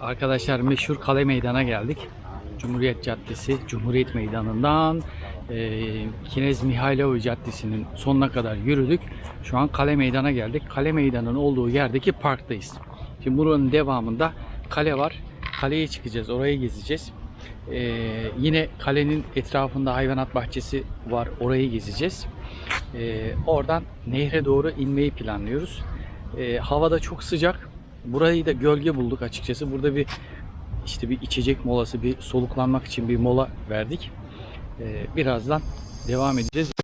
Arkadaşlar meşhur Kale Meydan'a geldik. Cumhuriyet Caddesi, Cumhuriyet Meydanı'ndan e, Kinez Mihailovi Caddesi'nin sonuna kadar yürüdük. Şu an Kale Meydan'a geldik. Kale Meydanı'nın olduğu yerdeki parktayız. Şimdi buranın devamında kale var. Kaleye çıkacağız, orayı gezeceğiz. E, yine kalenin etrafında hayvanat bahçesi var, orayı gezeceğiz. E, oradan nehre doğru inmeyi planlıyoruz. E, havada çok sıcak. Burayı da gölge bulduk açıkçası. Burada bir işte bir içecek molası, bir soluklanmak için bir mola verdik. Ee, birazdan devam edeceğiz.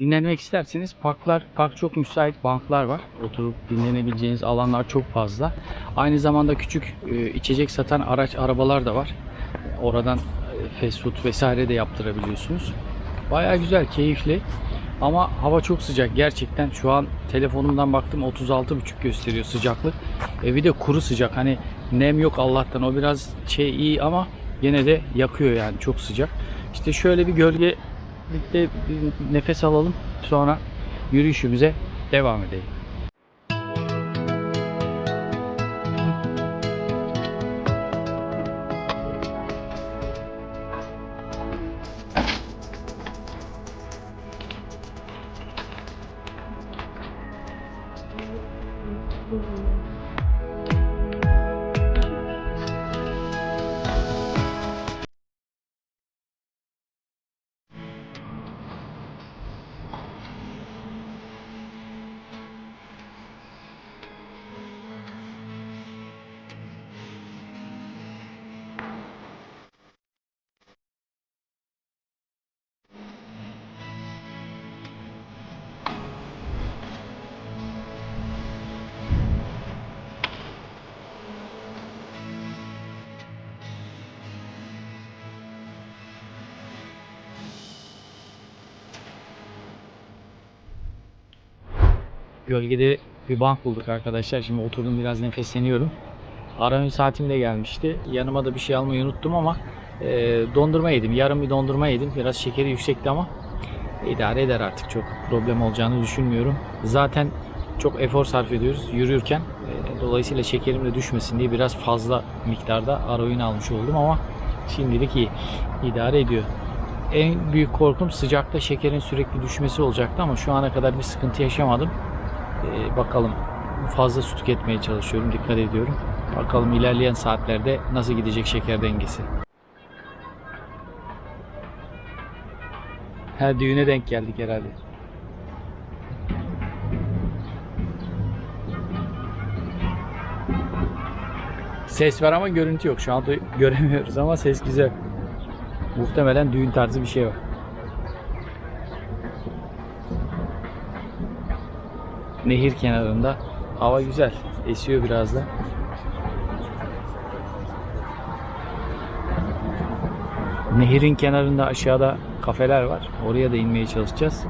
Dinlenmek isterseniz parklar, park çok müsait banklar var. Oturup dinlenebileceğiniz alanlar çok fazla. Aynı zamanda küçük e, içecek satan araç, arabalar da var. Oradan e, fast food vesaire de yaptırabiliyorsunuz. Baya güzel, keyifli. Ama hava çok sıcak gerçekten. Şu an telefonumdan baktım 36,5 gösteriyor sıcaklık. E de kuru sıcak. Hani nem yok Allah'tan. O biraz şey iyi ama gene de yakıyor yani çok sıcak. İşte şöyle bir gölge birlikte bir nefes alalım. Sonra yürüyüşümüze devam edelim. Gölgede bir bank bulduk arkadaşlar. Şimdi oturdum biraz nefesleniyorum. Ara öğün saatim de gelmişti. Yanıma da bir şey almayı unuttum ama e, dondurma yedim. Yarım bir dondurma yedim. Biraz şekeri yüksekti ama idare eder artık. Çok problem olacağını düşünmüyorum. Zaten çok efor sarf ediyoruz yürürken. E, dolayısıyla şekerim de düşmesin diye biraz fazla miktarda öğün almış oldum ama şimdilik iyi. idare ediyor. En büyük korkum sıcakta şekerin sürekli düşmesi olacaktı ama şu ana kadar bir sıkıntı yaşamadım. Bakalım fazla su tüketmeye çalışıyorum. Dikkat ediyorum. Bakalım ilerleyen saatlerde nasıl gidecek şeker dengesi. Her düğüne denk geldik herhalde. Ses var ama görüntü yok. Şu anda göremiyoruz ama ses güzel. Muhtemelen düğün tarzı bir şey var. Nehir kenarında. Hava güzel. Esiyor biraz da. Nehirin kenarında aşağıda kafeler var. Oraya da inmeye çalışacağız.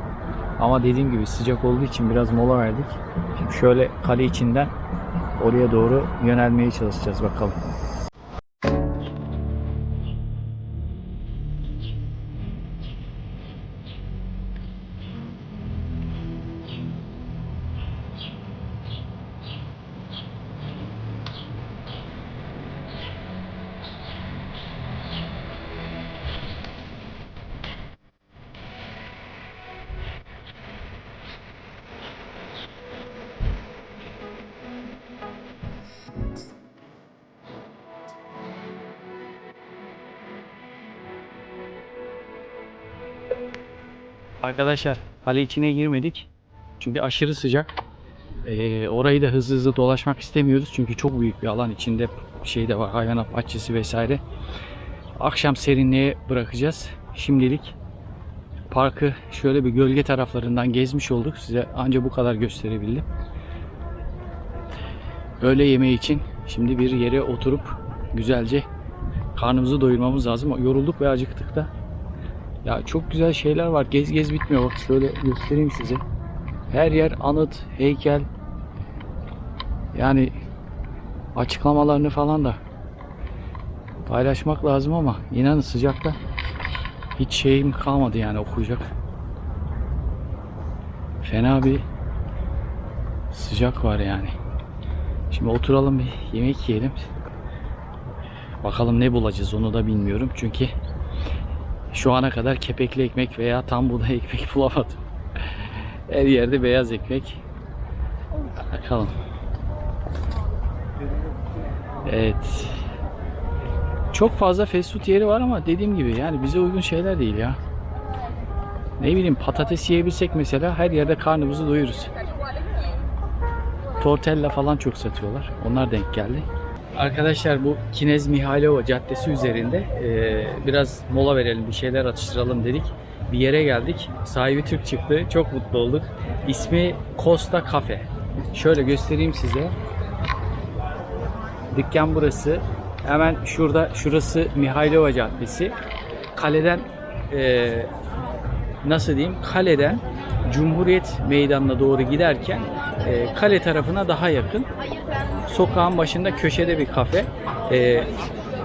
Ama dediğim gibi sıcak olduğu için biraz mola verdik. Şimdi şöyle kale içinden oraya doğru yönelmeye çalışacağız bakalım. Arkadaşlar kale içine girmedik. Çünkü aşırı sıcak. Ee, orayı da hızlı hızlı dolaşmak istemiyoruz. Çünkü çok büyük bir alan. içinde şey de var. Hayvanat bahçesi vesaire. Akşam serinliğe bırakacağız. Şimdilik parkı şöyle bir gölge taraflarından gezmiş olduk. Size ancak bu kadar gösterebildim. Öğle yemeği için şimdi bir yere oturup güzelce karnımızı doyurmamız lazım. Yorulduk ve acıktık da. Ya çok güzel şeyler var. Gez gez bitmiyor. Bak şöyle göstereyim size. Her yer anıt, heykel. Yani açıklamalarını falan da paylaşmak lazım ama inanın sıcakta hiç şeyim kalmadı yani okuyacak. Fena bir sıcak var yani. Şimdi oturalım bir yemek yiyelim. Bakalım ne bulacağız onu da bilmiyorum. Çünkü şu ana kadar kepekli ekmek veya tam buğday ekmek bulamadım. Her yerde beyaz ekmek. Bakalım. Evet. Çok fazla fast food yeri var ama dediğim gibi yani bize uygun şeyler değil ya. Ne bileyim patates yiyebilsek mesela her yerde karnımızı doyururuz. Tortella falan çok satıyorlar. Onlar denk geldi. Arkadaşlar bu Kinez Mihailova Caddesi üzerinde e, biraz mola verelim, bir şeyler atıştıralım dedik. Bir yere geldik. Sahibi Türk çıktı. Çok mutlu olduk. İsmi Costa Cafe. Şöyle göstereyim size. Dükkan burası. Hemen şurada, şurası Mihailova Caddesi. Kaleden e, nasıl diyeyim? Kaleden Cumhuriyet Meydanı'na doğru giderken e, kale tarafına daha yakın. Sokağın başında köşede bir kafe. E,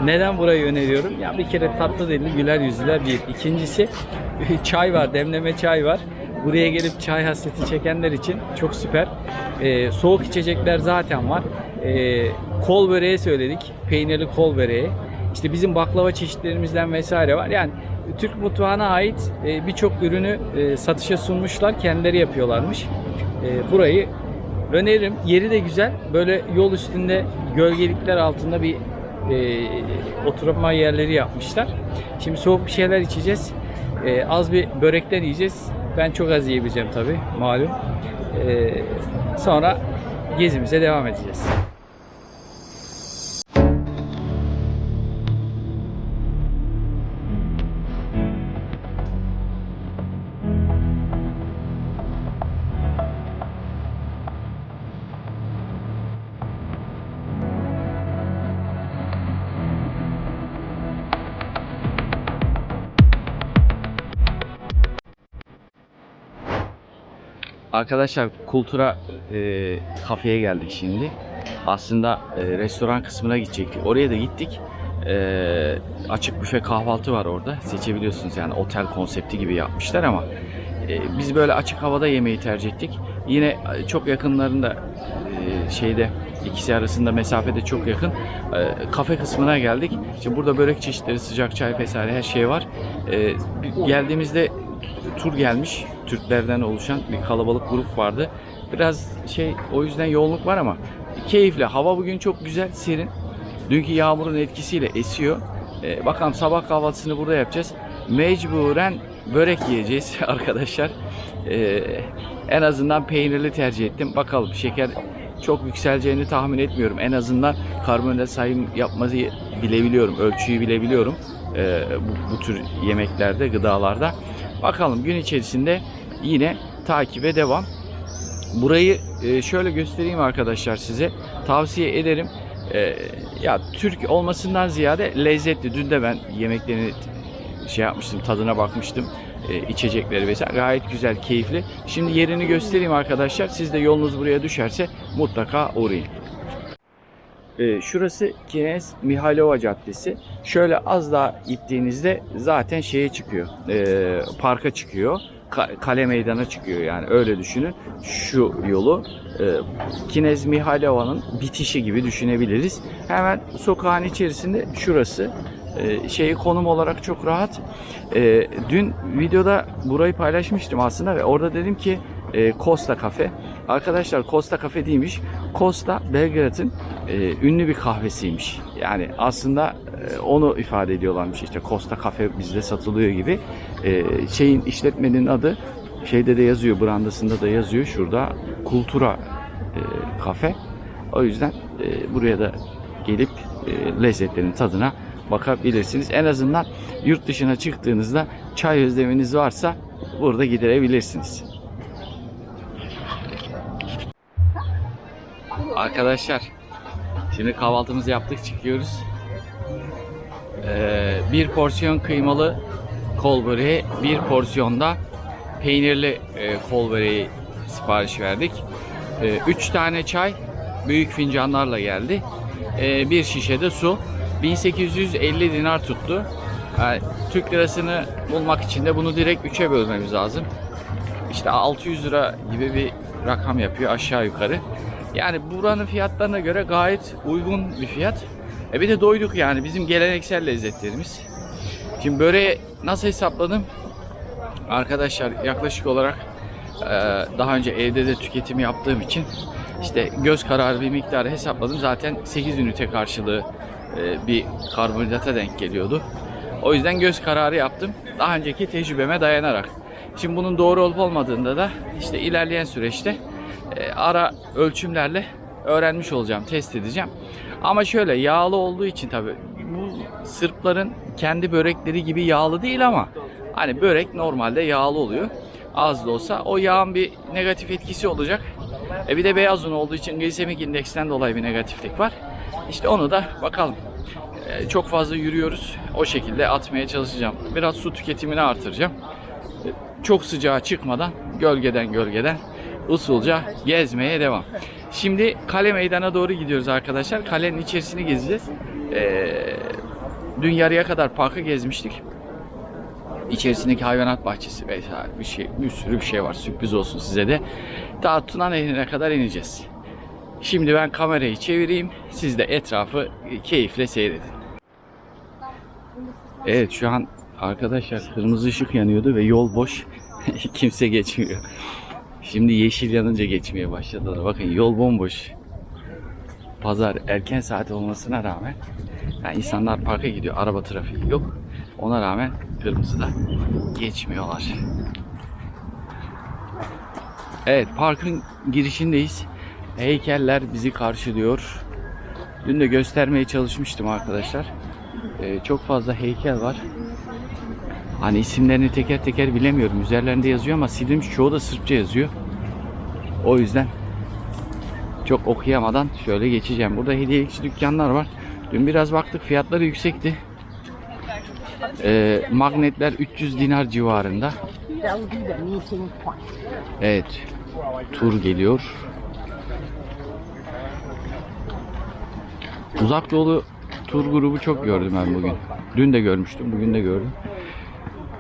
neden burayı öneriyorum? Ya bir kere tatlı dilli güler yüzlüler bir. İkincisi çay var, demleme çay var. Buraya gelip çay hasreti çekenler için çok süper. E, soğuk içecekler zaten var. E, kol böreği söyledik. Peynirli kol böreği. İşte bizim baklava çeşitlerimizden vesaire var. Yani Türk mutfağına ait e, birçok ürünü e, satışa sunmuşlar. Kendileri yapıyorlarmış. E, burayı öneririm. Yeri de güzel. Böyle yol üstünde gölgelikler altında bir e, oturma yerleri yapmışlar. Şimdi soğuk bir şeyler içeceğiz. E, az bir börekler yiyeceğiz. Ben çok az yiyebileceğim tabii malum. E, sonra gezimize devam edeceğiz. Arkadaşlar Kultura e, kafeye geldik şimdi. Aslında e, restoran kısmına gidecektik. Oraya da gittik. E, açık büfe kahvaltı var orada. Seçebiliyorsunuz yani otel konsepti gibi yapmışlar ama e, biz böyle açık havada yemeği tercih ettik. Yine e, çok yakınlarında e, şeyde ikisi arasında mesafede çok yakın. E, kafe kısmına geldik. İşte burada börek çeşitleri, sıcak çay vesaire her şey var. E, geldiğimizde tur gelmiş. Türklerden oluşan bir kalabalık grup vardı. Biraz şey o yüzden yoğunluk var ama keyifli. Hava bugün çok güzel, serin. Dünkü yağmurun etkisiyle esiyor. Ee, bakalım sabah kahvaltısını burada yapacağız. Mecburen börek yiyeceğiz arkadaşlar. Ee, en azından peynirli tercih ettim. Bakalım şeker çok yükseleceğini tahmin etmiyorum. En azından karbonhidrat sayım yapmayı bilebiliyorum. Ölçüyü bilebiliyorum. Ee, bu, bu tür yemeklerde, gıdalarda. Bakalım gün içerisinde yine takibe devam. Burayı e, şöyle göstereyim arkadaşlar size. Tavsiye ederim. E, ya Türk olmasından ziyade lezzetli. Dün de ben yemeklerini şey yapmıştım, tadına bakmıştım. E, içecekleri vesaire gayet güzel, keyifli. Şimdi yerini göstereyim arkadaşlar. Siz de yolunuz buraya düşerse mutlaka uğrayın. E, şurası Kinez Mihailova Caddesi. Şöyle az daha gittiğinizde zaten şeye çıkıyor. E, parka çıkıyor. Ka- kale meydana çıkıyor yani öyle düşünün. Şu yolu e, Kinez Mihailova'nın bitişi gibi düşünebiliriz. Hemen sokağın içerisinde şurası. Şeyi konum olarak çok rahat. Dün videoda burayı paylaşmıştım aslında ve orada dedim ki e, Costa Cafe. Arkadaşlar Costa Cafe değilmiş. Costa Belgrad'ın e, ünlü bir kahvesiymiş. Yani aslında e, onu ifade ediyorlarmış işte Costa Cafe bizde satılıyor gibi. E, şeyin işletmenin adı şeyde de yazıyor, brandasında da yazıyor. Şurada Kultura e, kafe. O yüzden e, buraya da gelip e, lezzetlerin tadına bakabilirsiniz. En azından yurt dışına çıktığınızda çay özleminiz varsa burada giderebilirsiniz. Arkadaşlar şimdi kahvaltımızı yaptık çıkıyoruz. Ee, bir porsiyon kıymalı kol böreği, bir porsiyonda peynirli e, kol böreği sipariş verdik. Ee, üç tane çay büyük fincanlarla geldi. Ee, bir şişe de su. 1850 dinar tuttu. Yani Türk lirasını bulmak için de bunu direkt 3'e bölmemiz lazım. İşte 600 lira gibi bir rakam yapıyor aşağı yukarı. Yani buranın fiyatlarına göre gayet uygun bir fiyat. E bir de doyduk yani bizim geleneksel lezzetlerimiz. Şimdi böreği nasıl hesapladım? Arkadaşlar yaklaşık olarak e, daha önce evde de tüketim yaptığım için işte göz kararı bir miktarı hesapladım. Zaten 8 ünite karşılığı e, bir karbonhidrata denk geliyordu. O yüzden göz kararı yaptım. Daha önceki tecrübeme dayanarak. Şimdi bunun doğru olup olmadığında da işte ilerleyen süreçte ara ölçümlerle öğrenmiş olacağım, test edeceğim. Ama şöyle yağlı olduğu için tabii bu Sırpların kendi börekleri gibi yağlı değil ama hani börek normalde yağlı oluyor. Az da olsa o yağın bir negatif etkisi olacak. E bir de beyaz un olduğu için glisemik indeksten dolayı bir negatiflik var. İşte onu da bakalım. E, çok fazla yürüyoruz. O şekilde atmaya çalışacağım. Biraz su tüketimini artıracağım. E, Çok sıcağa çıkmadan gölgeden gölgeden usulca gezmeye devam. Şimdi kale meydana doğru gidiyoruz arkadaşlar. Kalenin içerisini gezeceğiz. Ee, dün yarıya kadar parkı gezmiştik. İçerisindeki hayvanat bahçesi vesaire bir şey, bir sürü bir şey var. Sürpriz olsun size de. Daha Tuna Nehri'ne kadar ineceğiz. Şimdi ben kamerayı çevireyim. Siz de etrafı keyifle seyredin. Evet şu an arkadaşlar kırmızı ışık yanıyordu ve yol boş. Kimse geçmiyor. Şimdi yeşil yanınca geçmeye başladılar. Bakın yol bomboş. Pazar erken saat olmasına rağmen yani insanlar parka gidiyor. Araba trafiği yok. Ona rağmen kırmızıda geçmiyorlar. Evet parkın girişindeyiz. Heykeller bizi karşılıyor. Dün de göstermeye çalışmıştım arkadaşlar. Ee, çok fazla heykel var. Hani isimlerini teker teker bilemiyorum. Üzerlerinde yazıyor ama silinmiş çoğu da Sırpça yazıyor. O yüzden çok okuyamadan şöyle geçeceğim. Burada hediyelikçi dükkanlar var. Dün biraz baktık fiyatları yüksekti. Ee, magnetler 300 dinar civarında. Evet. Tur geliyor. Uzak Doğu tur grubu çok gördüm ben bugün. Dün de görmüştüm, bugün de gördüm.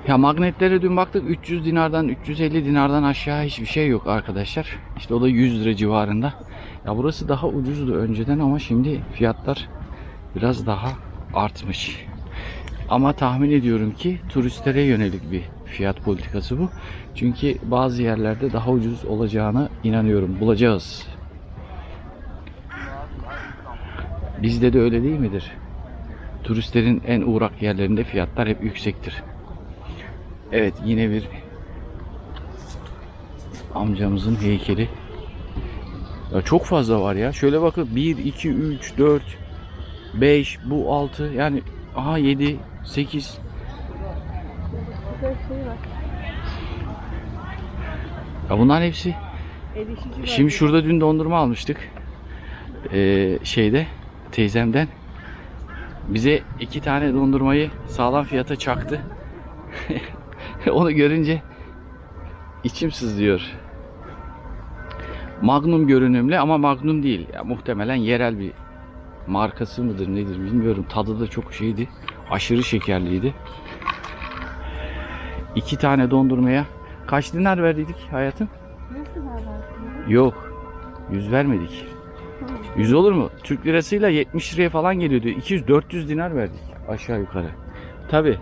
Ya magnetlere dün baktık 300 dinardan 350 dinardan aşağı hiçbir şey yok arkadaşlar. İşte o da 100 lira civarında. Ya burası daha ucuzdu önceden ama şimdi fiyatlar biraz daha artmış. Ama tahmin ediyorum ki turistlere yönelik bir fiyat politikası bu. Çünkü bazı yerlerde daha ucuz olacağına inanıyorum. Bulacağız. Bizde de öyle değil midir? Turistlerin en uğrak yerlerinde fiyatlar hep yüksektir. Evet yine bir amcamızın heykeli. Ya çok fazla var ya. Şöyle bakın 1, 2, 3, 4, 5, bu 6 yani aha 7, 8. Ya bunların hepsi Şimdi şurada dün dondurma almıştık. Ee, şeyde teyzemden. Bize iki tane dondurmayı sağlam fiyata çaktı. Onu görünce içim sızlıyor. Magnum görünümlü ama Magnum değil. Ya, muhtemelen yerel bir markası mıdır nedir bilmiyorum. Tadı da çok şeydi. Aşırı şekerliydi. İki tane dondurmaya kaç dinar verdiydik hayatım? Yok. Yüz vermedik. Yüz olur mu? Türk lirasıyla 70 liraya falan geliyordu. 200-400 dinar verdik aşağı yukarı. Tabi.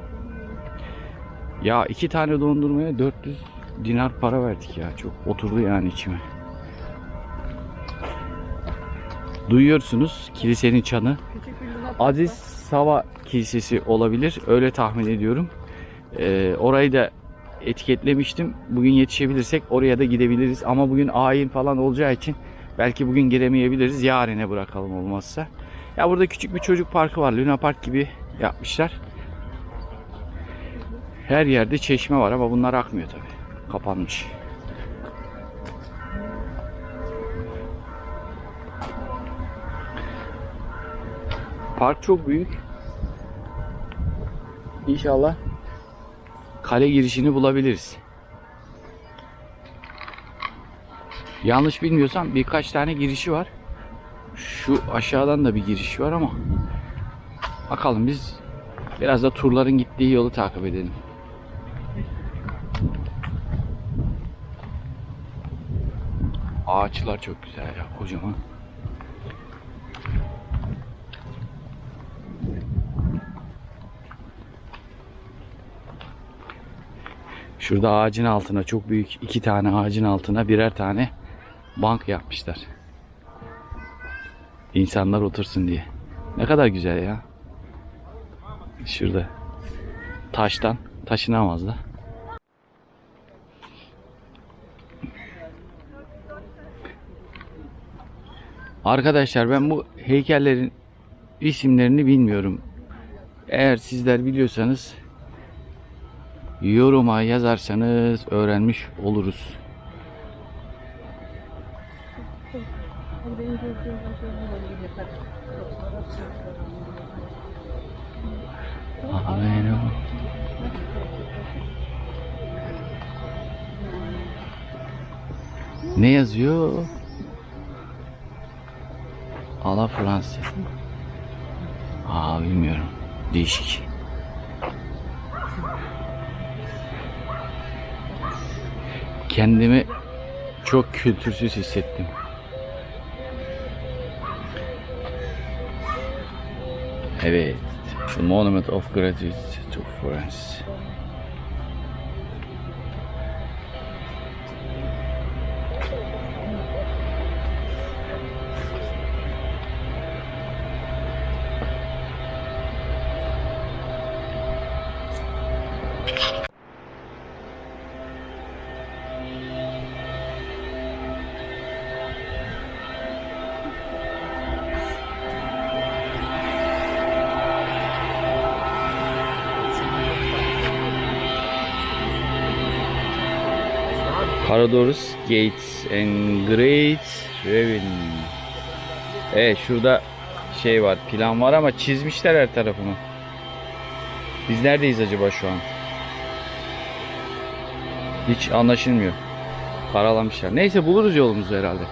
Ya iki tane dondurmaya 400 dinar para verdik ya. Çok oturdu yani içime. Duyuyorsunuz kilisenin çanı. Aziz Sava Kilisesi olabilir. Öyle tahmin ediyorum. Ee, orayı da etiketlemiştim. Bugün yetişebilirsek oraya da gidebiliriz. Ama bugün ayin falan olacağı için belki bugün giremeyebiliriz. Yarine bırakalım olmazsa. Ya burada küçük bir çocuk parkı var. Luna Park gibi yapmışlar. Her yerde çeşme var ama bunlar akmıyor tabii. Kapanmış. Park çok büyük. İnşallah kale girişini bulabiliriz. Yanlış bilmiyorsam birkaç tane girişi var. Şu aşağıdan da bir giriş var ama bakalım biz biraz da turların gittiği yolu takip edelim. Ağaçlar çok güzel ya kocaman. Şurada ağacın altına çok büyük iki tane ağacın altına birer tane bank yapmışlar. İnsanlar otursun diye. Ne kadar güzel ya. Şurada. Taştan. Taşınamaz da. Arkadaşlar ben bu heykellerin isimlerini bilmiyorum. Eğer sizler biliyorsanız yoruma yazarsanız öğrenmiş oluruz. Amen. Ne yazıyor? Ala Fransa. Aa bilmiyorum. Değişik. Kendimi çok kültürsüz hissettim. Evet. The Monument of Gratitude to France. Paradorus Gates and Great Revenue. Evet şurada şey var plan var ama çizmişler her tarafını. Biz neredeyiz acaba şu an? Hiç anlaşılmıyor. Paralamışlar. Neyse buluruz yolumuzu herhalde.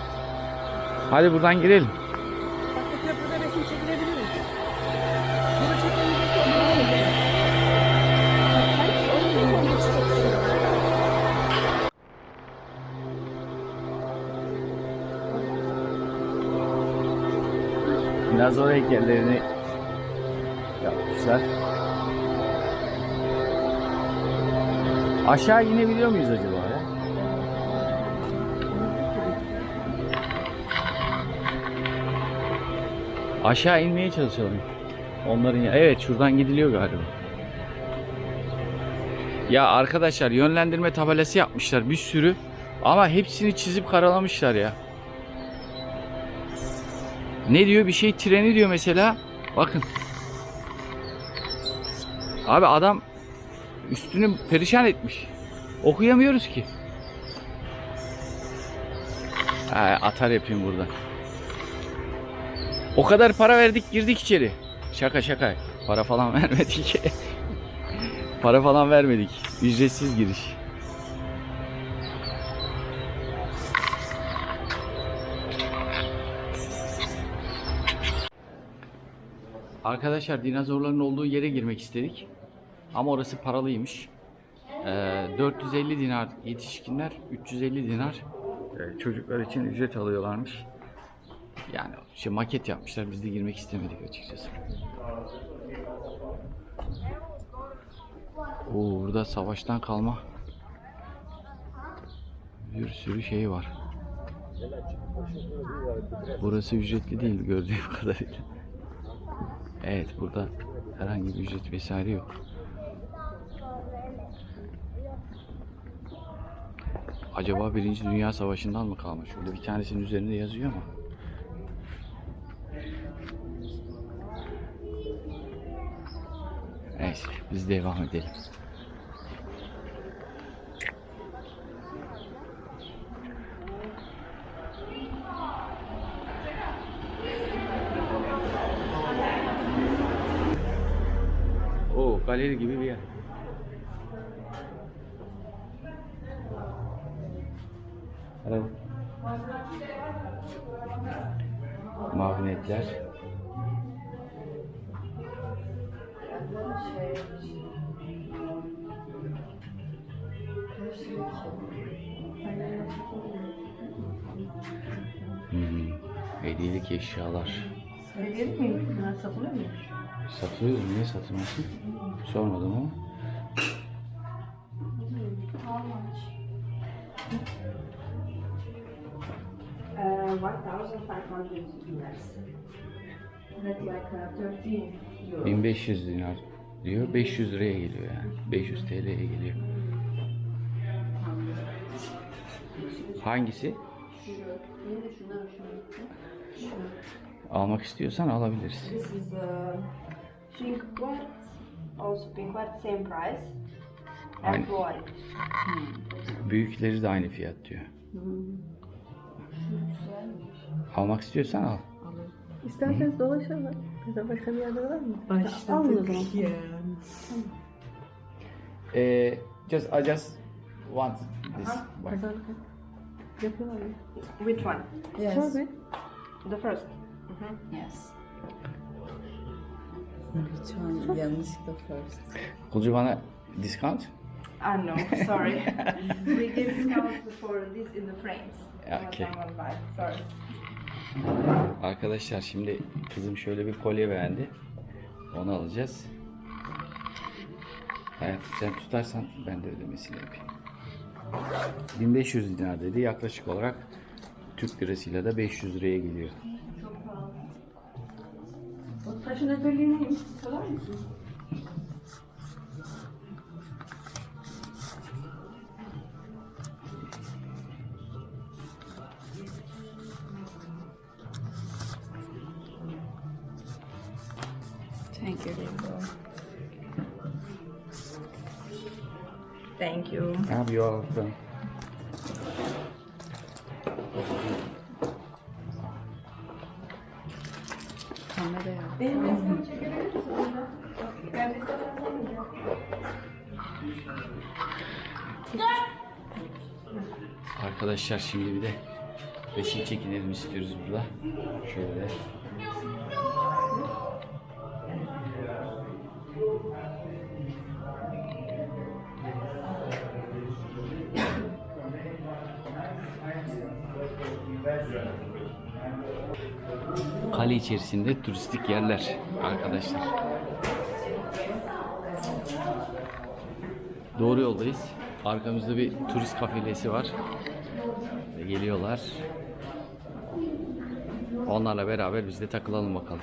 Hadi buradan girelim. Dinozor heykellerini yapmışlar. Aşağı inebiliyor muyuz acaba ya? Aşağı inmeye çalışalım. Onların ya evet şuradan gidiliyor galiba. Ya arkadaşlar yönlendirme tabelası yapmışlar bir sürü ama hepsini çizip karalamışlar ya. Ne diyor? Bir şey treni diyor mesela. Bakın. Abi adam üstünü perişan etmiş. Okuyamıyoruz ki. Ha, atar yapayım burada. O kadar para verdik girdik içeri. Şaka şaka. Para falan vermedik. para falan vermedik. Ücretsiz giriş. Arkadaşlar dinozorların olduğu yere girmek istedik. Ama orası paralıymış. Ee, 450 dinar yetişkinler, 350 dinar e, çocuklar için ücret alıyorlarmış. Yani şey maket yapmışlar. Biz de girmek istemedik açıkçası. Oo, burada savaştan kalma bir sürü şey var. Burası ücretli değil gördüğüm kadarıyla. Evet burada herhangi bir ücret vesaire yok. Acaba Birinci Dünya Savaşı'ndan mı kalmış? Şurada bir tanesinin üzerinde yazıyor ama. Neyse biz devam edelim. Oo galeri gibi bir yer. Hello. Magnetler. Hmm, hediyelik eşyalar. Hediyelik mi? Bunlar satılıyor mu? Satılıyor? Niye satılmasın? Sormadım ama. Uh, 1,500 US. That's like uh, 13 euro. 1500 dinar diyor. 500 liraya geliyor yani. 500 TL'ye geliyor. Hangisi? Almak istiyorsan alabiliriz. Also pink white, same price. White. Büyükleri de aynı fiyat diyor. Almak istiyorsan al. İsterseniz dolaşalım. Mesela başka bir yerde var mı? Alın o zaman. Ee, just I just want this. Bak. Pazarlık yapıyorlar mı? Which one? Yes. The first. Yes. Lütfen yanlışlıkla first. Could you wanna discount? Ah no, sorry. we give discount for this in the frames. Okay. Sorry. Arkadaşlar şimdi kızım şöyle bir kolye beğendi. Onu alacağız. Evet sen tutarsan ben de ödemesini yapayım. 1500 dinar dedi. Yaklaşık olarak Türk lirasıyla da 500 liraya geliyor. Başına bölüğünü salar mısın? Thank you. Thank you. you all welcome. Arkadaşlar şimdi bir de resim çekinelim istiyoruz burada. Şöyle. Kale içerisinde turistik yerler arkadaşlar. Doğru yoldayız. Arkamızda bir turist kafilesi var. Geliyorlar. Onlarla beraber biz de takılalım bakalım.